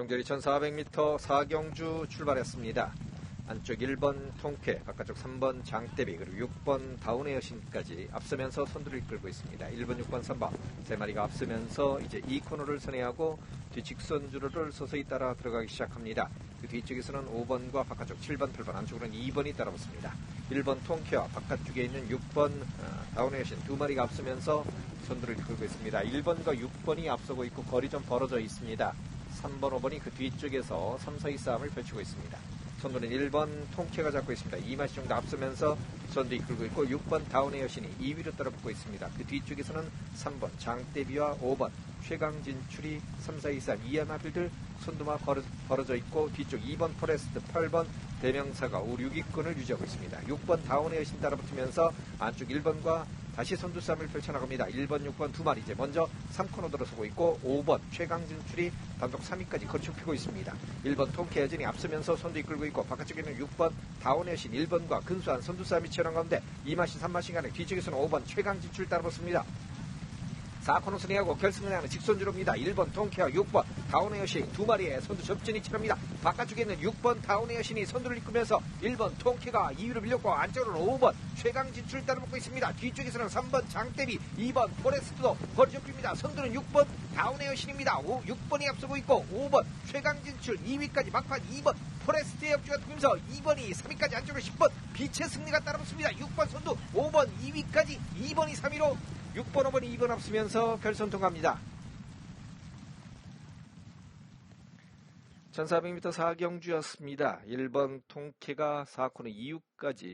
경절이 1400m 사경주 출발했습니다. 안쪽 1번 통쾌, 바깥쪽 3번 장대비, 그리고 6번 다운의 여신까지 앞서면서 선두를 이끌고 있습니다. 1번, 6번, 3번 세 마리가 앞서면서 이제 이 코너를 선회하고 뒤직선 주로를 서서히 따라 들어가기 시작합니다. 그 뒤쪽에서는 5번과 바깥쪽 7번, 8번, 안쪽으로는 2번이 따라붙습니다. 1번 통쾌와 바깥쪽에 있는 6번 어, 다운의 여신 두 마리가 앞서면서 선두를 이끌고 있습니다. 1번과 6번이 앞서고 있고 거리 좀 벌어져 있습니다. 3번, 5번이 그 뒤쪽에서 3, 4위 싸움을 펼치고 있습니다. 선두는 1번 통쾌가 잡고 있습니다. 2마시 정도 앞서면서 선두 이끌고 있고 6번 다운의 여신이 2위로 따라붙고 있습니다. 그 뒤쪽에서는 3번 장대비와 5번 최강 진출이 3, 4, 2, 3 이하마빌들 선두마 벌어, 벌어져 있고 뒤쪽 2번 포레스트 8번 대명사가 우 6위권을 유지하고 있습니다. 6번 다운의 여신 따라붙으면서 안쪽 1번과 다시 선두 싸움을 펼쳐나갑니다. 1번, 6번 두 마리 이제 먼저 3코너 들어서고 있고 5번 최강 진출이 단독 3위까지 거쳐피고 있습니다. 1번 통쾌 여진이 앞서면서 선두 이끌고 있고 바깥쪽에는 6번 다운의 여신 1번과 근수한 선두 싸움이 치열한 가운데 2마신 3마신 간에 뒤쪽에서는 5번 최강 진출 따라붙습니다. 4코너 순회하고 결승을 하는 직선주로입니다. 1번 통쾌와 6번 다운의 여신 두 마리의 선두 접전이 치릅니다. 바깥쪽에 있는 6번 다운의 여신이 선두를 이끌면서 1번 통쾌가 2위로 밀렸고 안쪽으로는 5번 최강 진출 따라붙고 있습니다. 뒤쪽에서는 3번 장대비 2번 포레스트도 거리 좁힙니다. 선두는 6번 다운의 여신입니다. 5, 6번이 앞서고 있고 5번 최강 진출 2위까지 막판 2번 포레스트의 역주가 통면서 2번이 3위까지 안쪽으로 10번 빛의 승리가 따라붙습니다. 6번 선두 5번 2위까지 2번이 3위로 6번, 5번이 2번 앞서면서 결선 통과합니다. 1400m 사경주였습니다. 1번 통쾌가 4코너 이후까지